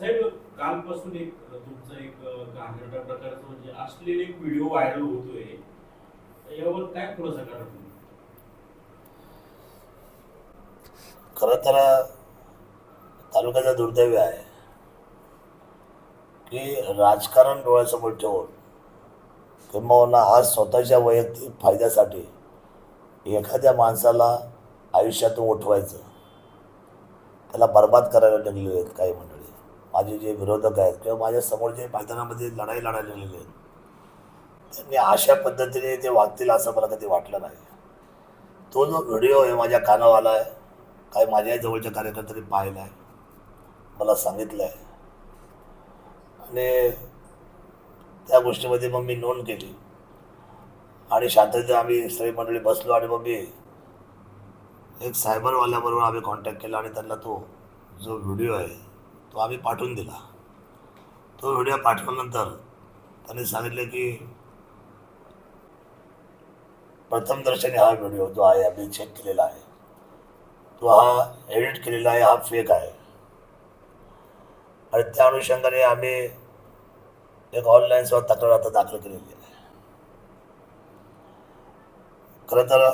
साहेब कालपासून एक अ, तुमचा एक घाणेरडा घाणेरड्या प्रकारचा म्हणजे असलेले एक व्हिडिओ व्हायरल होतोय. यावर काय खुलासा करा खर तर तालुक्याचं दुर्दैव आहे की राजकारण डोळ्यासमोर ठेवून किंबहुना आज स्वतःच्या वैयक्तिक फायद्यासाठी एखाद्या माणसाला आयुष्यातून उठवायचं त्याला बर्बाद करायला निघलेले आहेत काही म्हणजे माझे जे विरोधक आहेत किंवा माझ्यासमोर जे मैदानामध्ये लढाई लढायला निघलेले आहेत त्यांनी अशा पद्धतीने ते वागतील असं मला कधी वाटलं नाही. तो जो व्हिडिओ आहे माझ्या कानावर आला आहे काही माझ्या जवळच्या कार्यकर्त्यांनी पाहिला आहे मला सांगितलं आहे आणि त्या गोष्टीमध्ये मग मी नोंद केली. आणि शांततेत आम्ही सगळी मंडळी बसलो आणि मग मी एक सायबरवाल्याबरोबर आम्ही कॉन्टॅक्ट केला आणि त्यांना तो जो व्हिडिओ आहे तो आम्ही पाठवून दिला. तो व्हिडिओ पाठवल्यानंतर त्यांनी सांगितले की प्रथमदर्शनी हा व्हिडिओ जो आहे आम्ही चेक केलेला आहे. तो हा एडिट केलेला आहे हा फेक आहे. आणि त्या अनुषंगाने आम्ही एक ऑनलाईन सेवा तक्रार आता दाखल केलेली आहे. खरं तर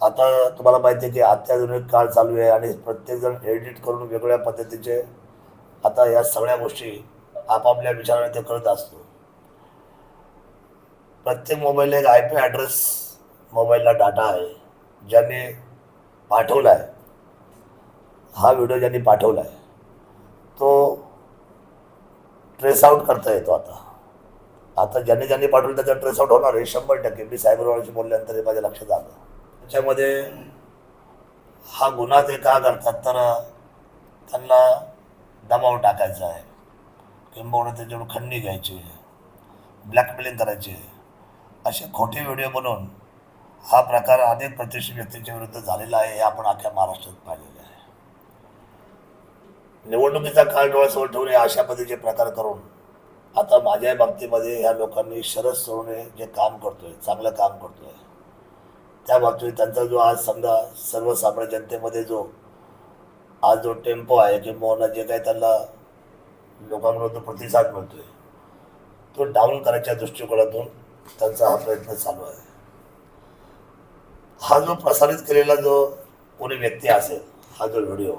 आता तुम्हाला माहिती आहे की अत्याधुनिक काळ चालू आहे आणि प्रत्येकजण एडिट करून वेगवेगळ्या पद्धतीचे आता या सगळ्या गोष्टी आपापल्या विचाराने ते करत असतो. प्रत्येक मोबाईलला एक आय पी ॲड्रेस मोबाईलला डाटा आहे ज्याने पाठवला आहे हा व्हिडिओ ज्यांनी पाठवला आहे तो ट्रेस आउट करता येतो आता. आता ज्यांनी ज्यांनी पाठवलं त्याचा ट्रेस आउट होणार आहे शंभर टक्के. मी सायबरवाल्याशी बोलल्यानंतर हे माझ्या लक्षात आलं. त्याच्यामध्ये हा गुन्हा ते का करतात तर त्यांना दबाव टाकायचा आहे. किंबहुना त्याच्याकडून खंडणी घ्यायची ब्लॅकमेलिंग करायची असे खोटे व्हिडिओ बनवून हा प्रकार अनेक प्रतिष्ठित व्यक्तींच्या विरुद्ध झालेला आहे हे आपण अख्ख्या महाराष्ट्रात पाहिलेलं आहे. निवडणुकीचा काळ डोळ्यासमोर ठेवून अशा पद्धतीचे प्रकार करून आता माझ्या बाबतीमध्ये ह्या लोकांनी शरद सोडूने जे काम करतोय चांगलं काम करतोय त्या बाबतीत त्यांचा जो आज समजा सर्वसामान्य जनतेमध्ये जो हा जो टेम्पो आहे किंवा जे काही त्यांना लोकांकडून तो प्रतिसाद मिळतोय तो डाऊन करायच्या दृष्टिकोनातून त्यांचा हा प्रयत्न चालू आहे. हा जो प्रसारित केलेला जो कोणी व्यक्ती असेल हा जो व्हिडिओ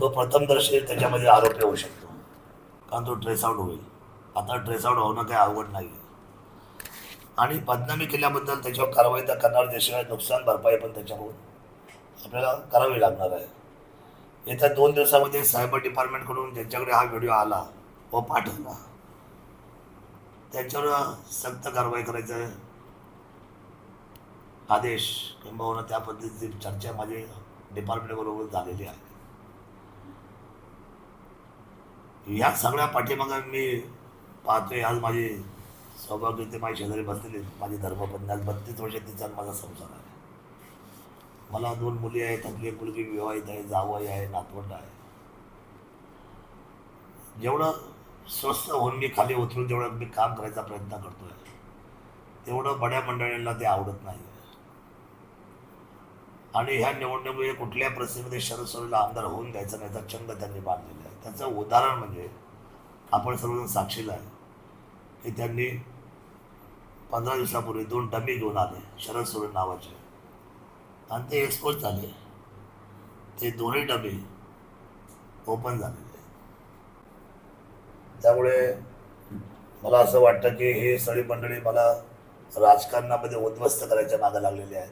तो प्रथमदर्शी त्याच्यामध्ये आरोपी होऊ शकतो. कारण तो ट्रेसआउट होईल. आता ट्रेसआउट होणं काही अवघड नाही आणि बदनामी केल्याबद्दल त्याच्यावर कारवाई तर करणार त्याशिवाय नुकसान भरपाई पण त्याच्याकडून आपल्याला करावी लागणार आहे. येत्या दोन दिवसामध्ये सायबर डिपार्टमेंटकडून ज्यांच्याकडे हा व्हिडिओ आला व पाठवला त्यांच्यावर सक्त कारवाई करायचा आदेश किंबहुना त्या पद्धतीची चर्चा माझी डिपार्टमेंटबरोबर झालेली आहे. या सगळ्या पाठीमागे मी पाहतोय आज माझी सौभाग्य ते माझी शेजारी बसलेली माझी धर्मपत्नी आज बत्तीस वर्ष तिचा माझा संसार आहे. मला दोन मुली आहेत आपली एक मुलगी विवाहित आहे जावई आहे नातवंड आहे. जेवढं स्वस्त होऊन मी खाली उतरून जेवढं मी काम करायचा प्रयत्न करतोय तेवढं बड्या मंडळींना ते आवडत नाही. आणि ह्या निवडणुकीमुळे कुठल्या परिस्थितीमध्ये शरद सोरेला आमदार होऊन द्यायचा नाही याचा छंद त्यांनी बांधलेला आहे. त्याचं उदाहरण म्हणजे आपण सर्वजण साक्षीला आहे की त्यांनी पंधरा दिवसापूर्वी दोन डमी घेऊन आले शरद सोरेन नावाचे. आणि ते एक्सपोज झाले. ते दोन्ही डबे ओपन झालेले. त्यामुळे मला असं वाटतं की हे सगळी मंडळी मला राजकारणामध्ये उद्ध्वस्त करायच्या मागे लागलेली आहेत.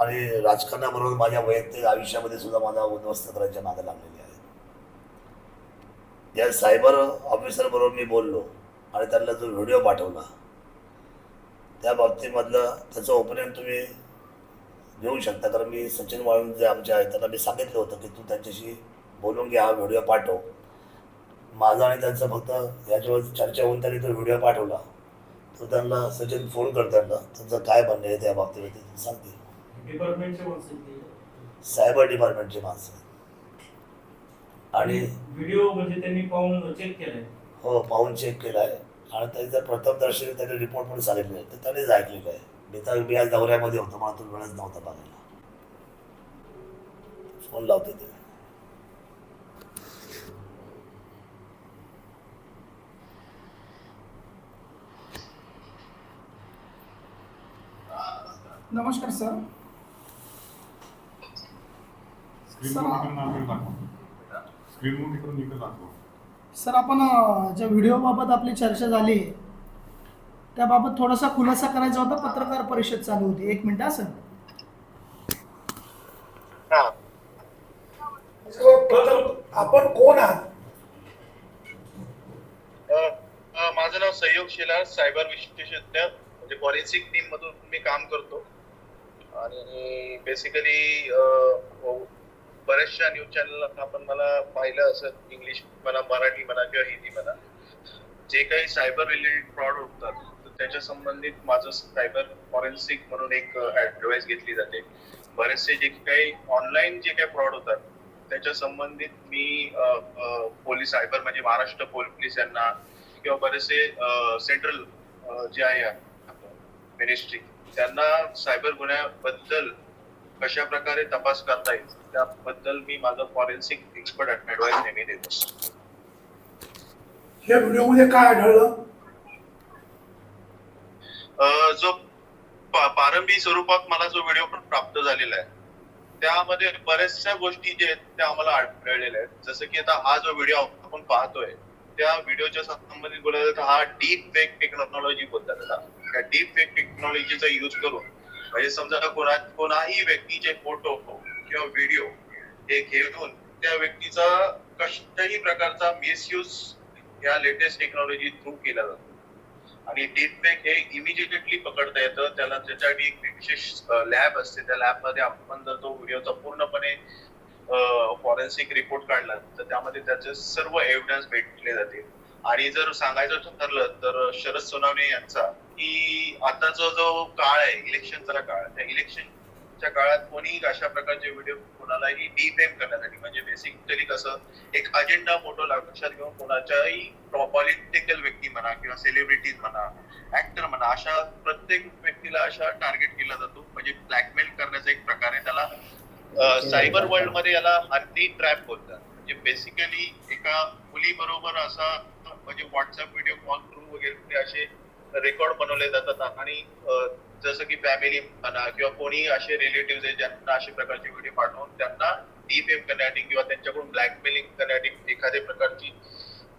आणि राजकारणाबरोबर माझ्या वैयक्तिक आयुष्यामध्ये सुद्धा मला उद्ध्वस्त करायच्या मागे लागलेली आहेत. या सायबर ऑफिसर बरोबर मी बोललो आणि त्यांना जो व्हिडिओ पाठवला त्या बाबतीमधलं त्याचं ओपिनियन तुम्ही घेऊ शकता कारण मी सचिन वाळून जे आमचे आहेत त्यांना मी सांगितलं होतं की तू त्यांच्याशी बोलून घ्या हा व्हिडिओ पाठव. माझा आणि त्यांचं फक्त याच्यावर चर्चा होऊन त्यांनी तो व्हिडिओ पाठवला. तो त्यांना सचिन फोन कर त्यांना. त्यांचं काय म्हणणं आहे त्या बाबतीमध्ये ते सांगतील. सायबर डिपार्टमेंटची माणसं. आणि व्हिडिओ म्हणजे त्यांनी पाहून चेक केलाय. हो पाहून चेक केला आहे आणि त्याचं प्रथम दर्शनी त्यांनी रिपोर्ट पण सांगितले. आहे ते त्यांनीच ऐकलेलं आहे. मी तर मी आज दौऱ्यामध्ये होतो मला वेळच नव्हता बघायला. फोन लावते ते नमस्कार सर. सर आपण ज्या व्हिडिओ बाबत आपली चर्चा झाली त्याबाबत थोडासा खुलासा करायचा होता. पत्रकार परिषद चालू होती. एक मिनिट हा हा. प्रथम आपण कोण आहात? माझं नाव सहयोग शेलार सायबर विशेषज्ञ म्हणजे फॉरेन्सिक टीम मधून मी काम करतो. आणि बेसिकली बऱ्याचशा न्यूज चॅनल आपण मला पाहिलं असं इंग्लिश म्हणा मराठी म्हणा किंवा हिंदी म्हणा जे काही सायबर रिलेटेड फ्रॉड होतात त्याच्या संबंधित माझं सायबर फॉरेन्सिक म्हणून एक ऍडवाइस घेतली जाते. बरेचसे जे काही ऑनलाईन जे काही फ्रॉड होतात त्याच्या संबंधित मी पोलीस सायबर म्हणजे महाराष्ट्र पोलीस यांना किंवा बरेचसे सेंट्रल जे आहे मिनिस्ट्री त्यांना सायबर गुन्ह्याबद्दल कशा प्रकारे तपास करता येईल त्याबद्दल मी माझं फॉरेन्सिक एक्सपर्ट ऍडवाइस नेहमी देतो. या व्हिडिओमध्ये काय आढळलं? जो प्रारंभी स्वरूपात मला जो व्हिडिओ पण प्राप्त झालेला आहे त्यामध्ये बऱ्याचशा गोष्टी जे आहेत त्या आम्हाला आढळलेल्या आहेत. जसं की आता हा जो व्हिडिओ आपण पाहतोय त्या व्हिडिओच्या संबंधित बोलायचं तर हा डीप फेक टेक्नॉलॉजी बोलतात त्याला त्या डीप फेक टेक्नॉलॉजीचा युज करून म्हणजे समजा कोणा कोणाही व्यक्तीचे फोटो किंवा व्हिडिओ हे घेऊन त्या व्यक्तीचा कशाही प्रकारचा मिसयूज या लेटेस्ट टेक्नॉलॉजी थ्रू केला जातो. आणि डीपफेक हे इमिजिएटली पकडता येतं. त्याला त्याच्यासाठी एक विशेष लॅब असते. त्या लॅबमध्ये आपण जर तो व्हिडिओचा पूर्णपणे फॉरेन्सिक रिपोर्ट काढला तर त्यामध्ये त्याचे सर्व एव्हिडन्स भेटले जातील. आणि जर सांगायचं ठरलं तर शरद सोनावणे यांचा की आताचा जो काळ आहे इलेक्शनचा काळ त्या इलेक्शनच्या काळात कोणीही अशा प्रकारचे व्हिडिओ कोणालाही डिफेम करण्यासाठी म्हणजे बेसिकली कसं एक अजेंडा मोठं लक्षात घेऊन कोणाच्याही पॉलिटिकल व्यक्ती म्हणा किंवा सेलिब्रिटीज म्हणा ऍक्टर म्हणा अशा प्रत्येक व्यक्तीला अशा टार्गेट केला जातो. म्हणजे ब्लॅकमेल करण्याचा एक प्रकार आहे. त्याला सायबर वर्ल्डमध्ये याला हनी ट्रॅप बोलतात. म्हणजे बेसिकली एका मुली बरोबर असा म्हणजे व्हॉट्सअप व्हिडिओ कॉल थ्रू वगैरे असे रेकॉर्ड बनवले जातात. आणि जसं की फॅमिली म्हणा किंवा कोणी असे रिलेटिव्ह आहे ज्यांना अशा प्रकारचे व्हिडिओ पाठवून त्यांना डिफेम करण्यासाठी किंवा त्यांच्याकडून ब्लॅकमेलिंग करण्यासाठी एखाद्या प्रकारची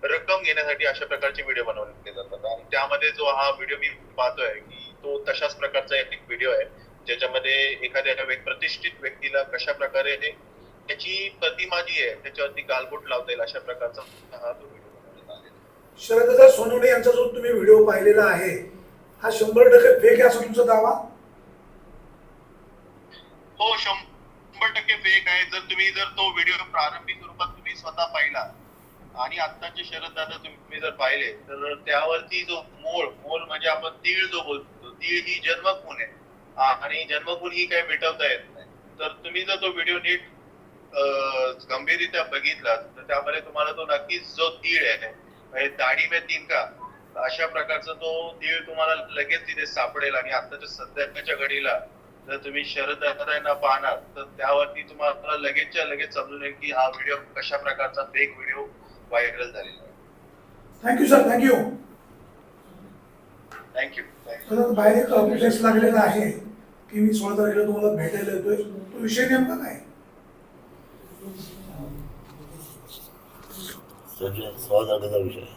रक्कम घेण्यासाठी अशा प्रकारचे व्हिडिओ बनवले जातात. आणि त्यामध्ये जो हा व्हिडिओ मी पाहतोय की तो तशाच प्रकारचा एक व्हिडिओ आहे ज्याच्यामध्ये एखाद्या प्रतिष्ठित व्यक्तीला कशा प्रकारे ते- त्याची प्रतिमा जी आहे त्याच्यावरती गालबोट लावता येईल अशा प्रकारचा हा तो व्हिडिओ. शरददा सोनवणे यांचा जो तुम्ही व्हिडिओ पाहिलेला आहे हा शंभर टक्के फेक आहे असं तुमचा दावा? हो शंभर टक्के फेक आहे. जर तुम्ही जर तो व्हिडिओ प्रारंभिक स्वरूपात तुम्ही स्वतः पाहिला आणि आत्ताचे शरद दादा तुम्ही जर पाहिले तर त्यावरती जो मोळ मोळ म्हणजे आपण तीळ जो बोलतो तीळ ही जन्मखून आहे. आणि जन्मखून ही काही मिटवता येत नाही. तर तुम्ही जर तो व्हिडिओ नीट गंभीररित्या बघितला तर त्यामध्ये तुम्हाला तो नक्कीच जो तीळ आहे म्हणजे दाढी में तिनका अशा प्रकारचा तो तीळ तुम्हाला लगेच तिथे सापडेल. आणि आताच्या सध्याच्या घडीला जर तुम्ही शरद दादांना पाहणार तर त्यावरती तुम्हाला लगेचच्या लगेच समजून येईल की हा व्हिडिओ कशा प्रकारचा फेक व्हिडिओ व्हायरल झालेला आहे. थँक्यू सर थँक्यू थँक्यू बाहेर एक अपडेट्स लागलेला आहे की मी सोळा तारखेला तुम्हाला भेटायला येतोय. तो विषय नेमका काय सोळा तारखेचा विषय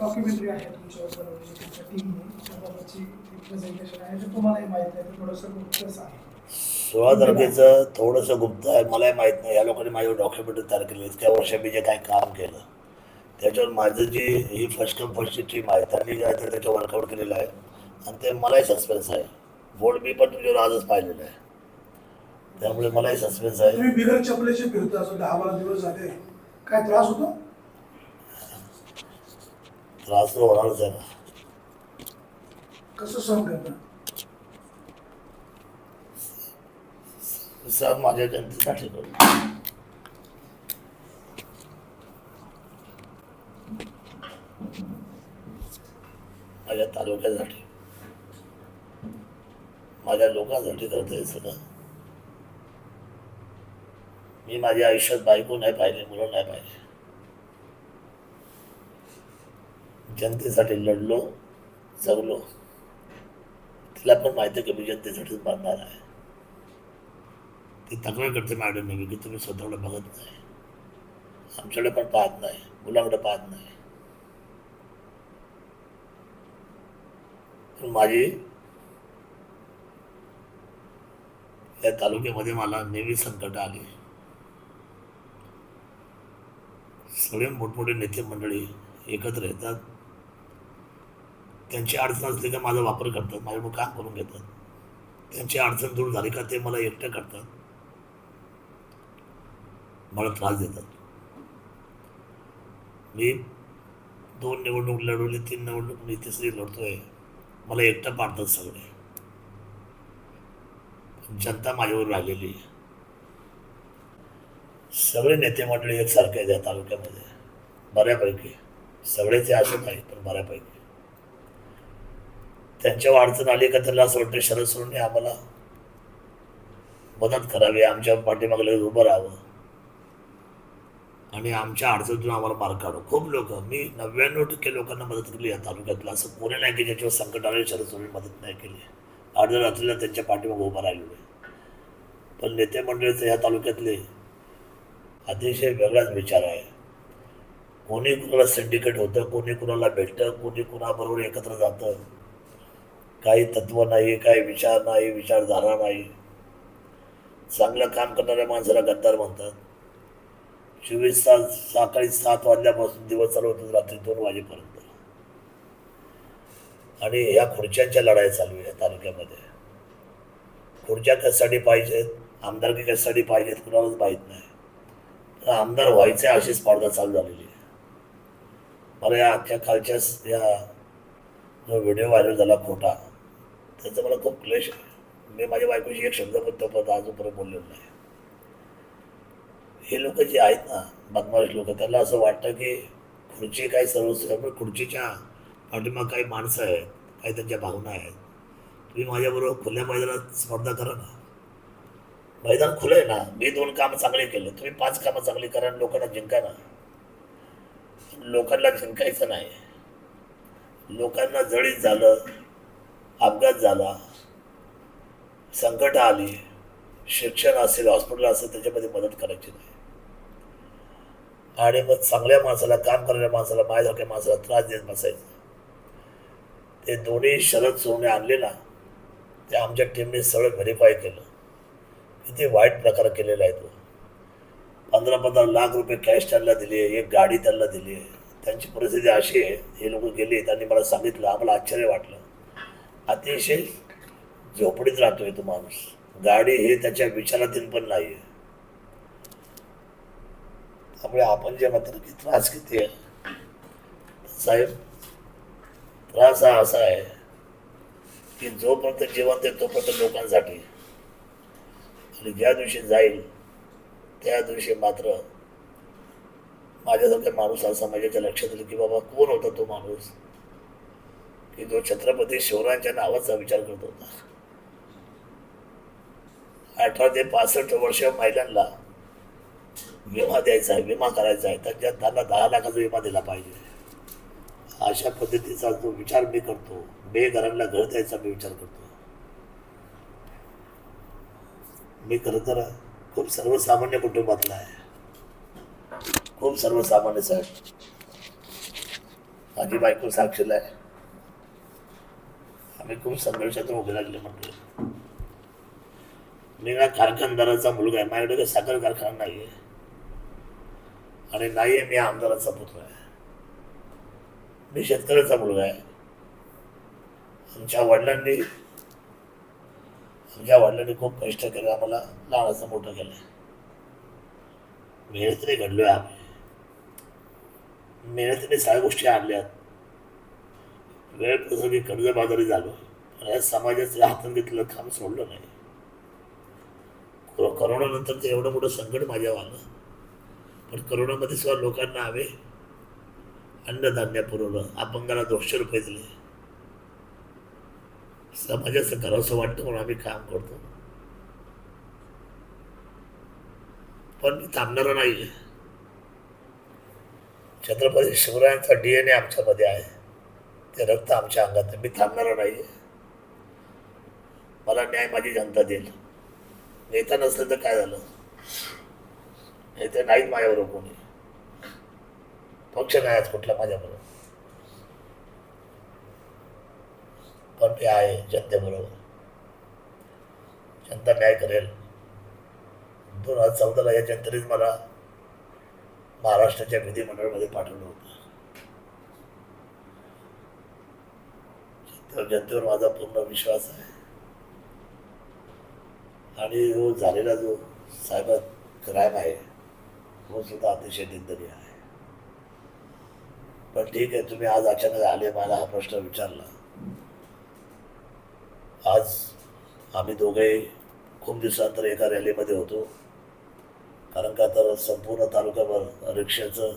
डॉक्युमेंटरी आहे तुमच्या टीमने त्याबाबतची प्रेझेंटेशन आहे. ते तुम्हालाही माहीत आहे थोडंसं गुप्तच आहे. सोळा तारखेचं थोडंसं गुप्त आहे मलाही माहीत नाही. या लोकांनी माझ्यावर डॉक्युमेंटरी तयार केली. इतक्या वर्ष मी जे काही काम केलं त्याच्यावर माझं जी ही फर्स्ट कम फर्स्टची टीम आहे त्यांनी जे आहे ते त्याच्यावर वर्कआउट केलेलं आहे. आणि ते मलाही सस्पेन्स आहे. बोर्ड मी पण तुझ्यावर आजच पाहिलेलं आहे. त्यामुळे मलाही सस्पेन्स आहे. तुम्ही बिगर चपलेचे फिरता असं दहा बारा दिवस झाले काय त्रास होतो? त्रास तर होणारच आहे ना. कसं सहन करता? सर माझ्या जनतेसाठी करू. माझ्या तालुक्यासाठी. माझ्या लोकांसाठी करतोय सगळं. मी माझ्या आयुष्यात बायको नाही पाहिले मुलं नाही पाहिजे जनतेसाठी लढलो जगलो. तिला पण माहिती आहे की मी जनतेसाठीच बांधणार आहे. ती तक्रार करते मॅडम नेहमी की तुम्ही स्वतःकडे बघत नाही. आमच्याकडे पण पाहत नाही मुलाकडे पाहत नाही. पण माझी या तालुक्यामध्ये मला नेहमी संकट आली. सगळे मोठमोठे नेते मंडळी एकत्र येतात. त्यांची अडचण असली का माझा वापर करतात माझ्याकडून काम करून घेतात. त्यांची अडचण दूर झाली का ते मला एकटं करतात. मला त्रास देतात. मी दोन निवडणूक लढवली तीन निवडणूक मी तिसरी लढतोय. मला एकटं पाडतात सगळे. जनता माझ्यावर राहिलेली आहे. सगळे नेते मंडळी एकसारखे आहेत या तालुक्यामध्ये. बऱ्यापैकी. सगळेच असे नाही पण बऱ्यापैकी. त्यांच्यावर अडचण आली का त्यांना असं वाटतं शरद सोडणे आम्हाला मदत करावी आमच्या पाठीमागले उभं राहावं. आणि आमच्या अडचणीतून आम्हाला मार्ग काढू. खूप लोक मी नव्याण्णव टक्के लोकांना मदत केली या तालुक्यातलं असं कोणी नाही की ज्याच्यावर संकट आले शरद मदत नाही केली. अर्ध्या रात्रीला त्यांच्या पाठीमागे उभं राहिलेलो आहे. पण नेते मंडळीचं या तालुक्यातले अतिशय वेगळाच विचार आहे. कोणी कुणाला सिंडिकेट होतं कोणी कुणाला भेटतं कोणी कुणाबरोबर एकत्र जातं. काही तत्व नाही काही विचार नाही विचारधारा नाही चांगलं काम करणाऱ्या माणसाला गद्दार म्हणतात. चोवीस तास सकाळी सात वाजल्यापासून दिवस चालू होतो रात्री दोन वाजेपर्यंत. आणि ह्या खुर्च्यांच्या लढाई चालू आहे तालुक्यामध्ये. खुर्च्या कशासाठी पाहिजेत आमदारकी कशासाठी पाहिजेत कुणालाच माहीत नाही. तर आमदार व्हायचे अशी स्पर्धा चालू झालेली आहे. मला या अख्ख्या कालच्याच या जो व्हिडिओ व्हायरल झाला खोटा त्याचा मला खूप क्लेश आहे. मी माझ्या बायकोशी एक शब्द पण तोपर्यंत अजूनपर्यंत बोललेलो नाही. हे लोक जे आहेत ना बदमाश लोक त्याला असं वाटतं की खुर्ची काही सर्वस्व पण खुर्चीच्या पाठीमाग काही माणसं आहेत काही त्यांच्या भावना आहेत. तुम्ही माझ्याबरोबर खुल्या मैदानात स्पर्धा करा ना. मैदान खुलं आहे ना मी दोन कामं चांगले केले तुम्ही पाच कामं चांगली करा आणि लोकांना जिंका ना. लोकांना जिंकायचं नाही. लोकांना जळीत झालं अपघात झाला संकट आली शिक्षण असेल हॉस्पिटल असेल त्याच्यामध्ये मदत करायची नाही. आणि मग चांगल्या माणसाला काम करणाऱ्या माणसाला माझ्यासारख्या माणसाला त्रास देत बसायचं. ते दोन्ही शरद सोडणे आणले ना ते आमच्या टीमने सगळं व्हेरीफाय केलं. किती वाईट प्रकार केलेला आहे तो. पंधरा पंधरा लाख रुपये कॅश त्यांना दिली आहे एक गाडी त्यांना दिली. आहे त्यांची परिस्थिती अशी आहे हे लोक गेले त्यांनी मला सांगितलं आम्हाला आश्चर्य वाटलं. अतिशय झोपडीत राहतोय तो माणूस. गाडी हे त्याच्या विचारातील पण नाही आहे त्यामुळे आपण जे म्हणतो की त्रास किती आहे? साहेब त्रास हा असा आहे की जोपर्यंत जिवंत आहे तोपर्यंत लोकांसाठी. आणि ज्या दिवशी जाईल त्या दिवशी मात्र माझ्यासारखा माणूस असा माझ्याच्या लक्षात येईल की बाबा कोण होता तो माणूस की जो छत्रपती शिवरायांच्या नावाचा विचार करत होता? अठरा ते पासष्ट वर्ष महिलांना विमा द्यायचा आहे विमा करायचा आहे. त्यांच्या त्यांना दहा लाखाचा विमा दिला पाहिजे. अशा पद्धतीचा जो विचार मी करतो बेघरांना घर द्यायचा मी विचार करतो. मी खरं तर खूप सर्वसामान्य कुटुंबातला आहे. खूप सर्वसामान्य साहेब माझी बायको साक्षीला आहे. आम्ही खूप संघर्षातून उभे लागले म्हटलं. मी ना कारखानदाराचा मुलगा आहे. माझ्याकडे काही साखर कारखाना नाही आहे आणि नाही आहे मी आमदाराचा पुत्र आहे. मी शेतकऱ्याचा मुलगा आहे. आमच्या वडिलांनी आमच्या वडिलांनी खूप कष्ट केले आम्हाला लहानाचं मोठं केलं. मेहनतीने घडलोय आम्ही. मेहनतीने सगळ्या गोष्टी आणल्यात. वेळ प्रसंगी कर्जबाजारी झालो. पण या समाजाचं हातून घेतलेलं काम सोडलं नाही. करोनानंतर ते एवढं मोठं संकट माझ्यावर आलं. पण करोनामध्ये सुद्धा लोकांना हवे अन्नधान्य पुरवलं अपंगाला दोनशे रुपये दिले. समाजाचं करावंसं वाटतं म्हणून आम्ही काम करतो. पण मी थांबणारा नाही. छत्रपती शिवरायांचा डी एन ए आमच्यामध्ये आहे. ते रक्त आमच्या अंगात आहे. मी थांबणारा नाही. मला न्याय माझी जनता देईल. नेता नसलं तर काय झालं? ते नाहीत माझ्याबरोबर कोणी. पक्ष नाही आज कुठला माझ्याबरोबर. पण मी आहे जनतेबरोबर. जनता न्याय करेल? दोन हजार चौदाला या जनतेनेच मला महाराष्ट्राच्या विधिमंडळामध्ये पाठवलं होतं. तर जनतेवर माझा पूर्ण विश्वास आहे. आणि जो झालेला जो साहेब क्राईम आहे तो सुद्धा अतिशय निंदनीय आहे. पण ठीक आहे तुम्ही आज अचानक आले मला हा प्रश्न विचारला. आज आम्ही दोघे खूप दिवसानंतर एका रॅलीमध्ये होतो. कारण का तर संपूर्ण तालुक्यावर रिक्षाचं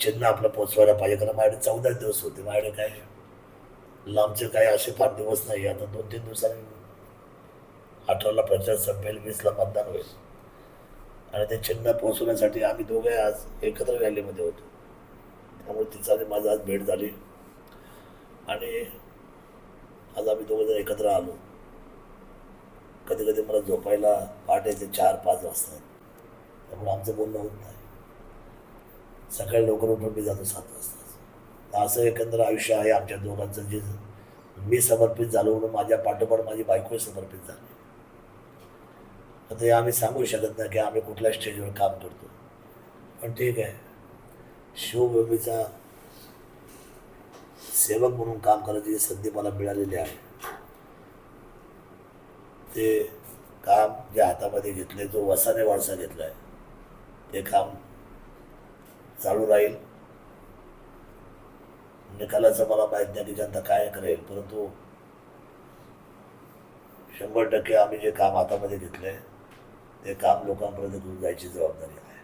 चिन्ह आपलं पोचवायला पाहिजे. कारण माझ्याकडे चौदा दिवस होते. माझ्याकडे काय लांबचे काही असे फार दिवस नाही. आता दोन तीन दिवसांनी अठराला प्रचार संपेल वीसला मतदान होईल. आणि ते चिन्ह पोहोचवण्यासाठी आम्ही दोघे आज एकत्र रॅलीमध्ये होतो. त्यामुळे तिचा आणि माझा आज भेट झाली. आणि आज आम्ही दोघं जण एकत्र आलो. कधी कधी मला झोपायला पहाटेचे चार पाच वाजतात. त्यामुळे आमचं बोलणं होत नाही. सकाळी लवकर उठून मी जातो सात वाजता. असं एकंदर आयुष्य आहे आमच्या दोघांचं जे मी समर्पित झालो म्हणून माझ्या पाठोपाठ माझी बायकोही समर्पित झाली. आता हे आम्ही सांगू शकत नाही की आम्ही कुठल्या स्टेजवर काम करतो. पण ठीक आहे. शिवभूमीचा सेवक म्हणून काम करायची जी संधी मला मिळालेली आहे ते काम जे हातामध्ये घेतले जो वसाने वारसा घेतला आहे ते काम चालू राहील. निकालाचं मला माहीत नाही की जनता काय करेल परंतु शंभर टक्के आम्ही जे काम हातामध्ये घेतलं आहे ते काम लोकांपर्यंत घेऊन जायची जबाबदारी आहे.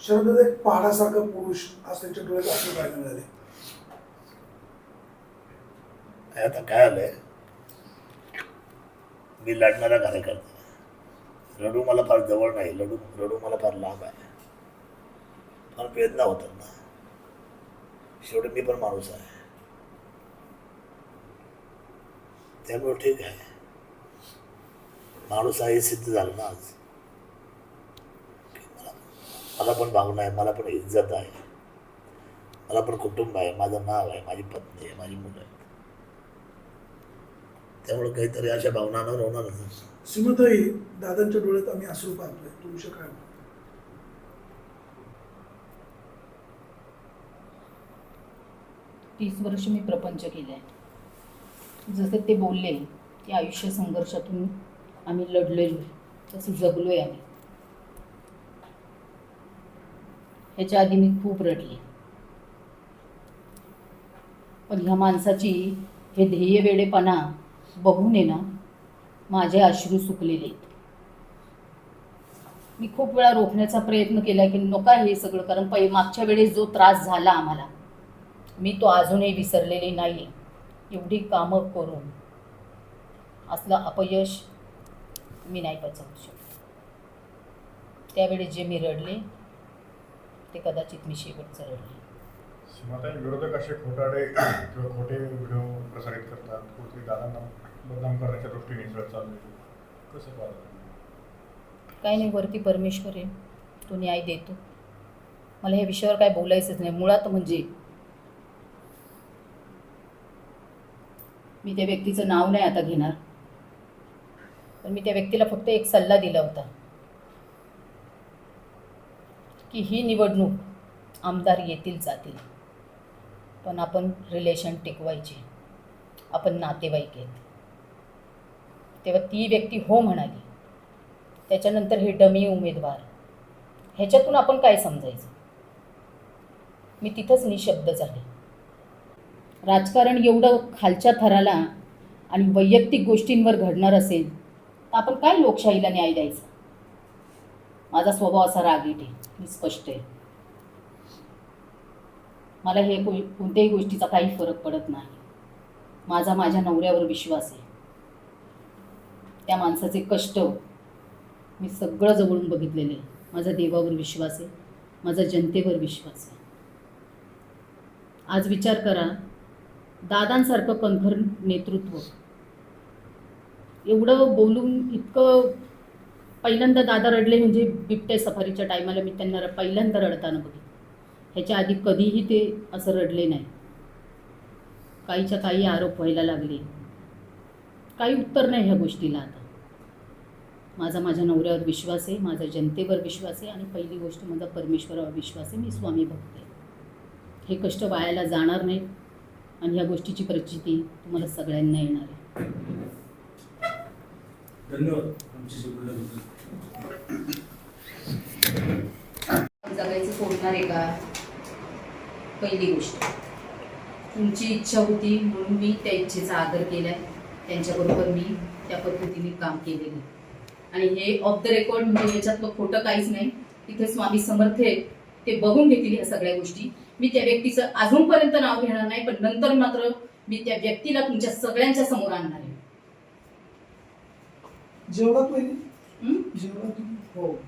शरद एक पहाडासारखा पुरुष आज त्यांच्या डोळ्यात असे पाहायला मिळाले आता काय आलंय? मी लढणारा कार्यकर्ता. रडू मला फार जवळ नाही. लढू रडू मला फार लांब आहे. फार वेदना होतात ना. शेवटी मी पण माणूस आहे. त्यामुळे ठीक आहे. माणूस आहे हे सिद्ध झालं ना आज. मला मला पण भावना आहे मला पण इज्जत आहे. मला पण कुटुंब आहे माझं नाव आहे माझी पत्नी आहे माझी मुलं आहेत. त्यामुळे काहीतरी अशा भावनांवर होणारच सीमाताई दादांच्या डोळ्यात आम्ही अश्रू पाहतोय. तो विषय काय म्हणतो? तीस वर्ष मी प्रपंच केलं आहे जसं ते बोलले की आयुष्य संघर्षातून आम्ही लढलेलो तसं जगलो आहे आम्ही. ह्याच्या आधी मी खूप रडली. पण ह्या माणसाची हे ध्येय वेडेपणा बघून आहे ना माझे अश्रू सुकलेले आहेत. मी खूप वेळा रोखण्याचा प्रयत्न केला की नका हे सगळं कारण पै मागच्या वेळेस जो त्रास झाला आम्हाला मी तो अजूनही विसरलेले नाही एवढी कामं करून असलं अपयश मी नाही पचवू शकत. त्यावेळी जे मी रडले ते कदाचित मी शेवटचं रडले. विरोधक असे खोटाडे किंवा खोटे व्हिडिओ प्रसारित करतात कुठे दादांना बदनाम करण्याच्या दृष्टीने सगळं चालू आहे. कसं पाहता काही नाही वरती परमेश्वर आहे. तो न्याय देतो. मला ह्या विषयावर काय बोलायचंच नाही. मुळात म्हणजे मी त्या व्यक्तीचं नाव नाही आता घेणार. पण मी त्या व्यक्तीला फक्त एक सल्ला दिला होता. की ही निवडणूक आमदार येतील जातील. पण आपण रिलेशन टिकवायचे. आपण नातेवाईक आहेत. तेव्हा ती व्यक्ती हो म्हणाली. त्याच्यानंतर हे डमी उमेदवार. ह्याच्यातून आपण काय समजायचं? मी तिथंच निशब्द झाले. राजकारण एवढं खालच्या थराला आणि वैयक्तिक गोष्टींवर घडणार असेल आपण काय लोकशाहीला न्याय द्यायचा? माझा स्वभाव असा रागीट आहे. मी स्पष्ट आहे. मला हे को कोणत्याही गोष्टीचा काही फरक पडत नाही. माझा माझ्या नवऱ्यावर विश्वास आहे. त्या माणसाचे कष्ट मी सगळं जवळून बघितलेलं आहे. माझा देवावर विश्वास आहे. माझा जनतेवर विश्वास आहे. आज विचार करा दादांसारखं कणखर नेतृत्व एवढं बोलून इतकं पहिल्यांदा दादा रडले म्हणजे बिबट्या सफारीच्या टायमाला मी त्यांना पहिल्यांदा रडताना बघितलं. ह्याच्या आधी कधीही ते असं रडले नाही. काहीच्या काही आरोप व्हायला लागले. काही उत्तर नाही ह्या गोष्टीला आता. माझा माझ्या नवऱ्यावर विश्वास आहे माझा जनतेवर विश्वास आहे आणि पहिली गोष्ट माझा परमेश्वरावर विश्वास आहे मी स्वामी भक्त हे कष्ट वायाला जाणार नाही आणि ह्या गोष्टीची प्रचिती तुम्हाला सगळ्यांना येणार आहे. धन्यवाद. आमच्याशी बोलल्याबद्दल जगायचं सोडणार आहे का? पहिली गोष्ट. तुमची इच्छा होती म्हणून मी त्या इच्छेचा आदर केलाय. त्यांच्याबरोबर मी त्या पद्धतीने काम केलेलं आणि हे ऑफ द रेकॉर्ड म्हणजे याच्यातलं खोटं काहीच नाही. तिथे स्वामी समर्थ आहेत. ते बघून घेतील ह्या सगळ्या गोष्टी. मी त्या व्यक्तीचं अजूनपर्यंत नाव घेणार नाही पण नंतर मात्र मी त्या व्यक्तीला तुमच्या सगळ्यांच्या समोर आणणार आहे. जेवढा पहिली? जेवढा तुम्ही हो.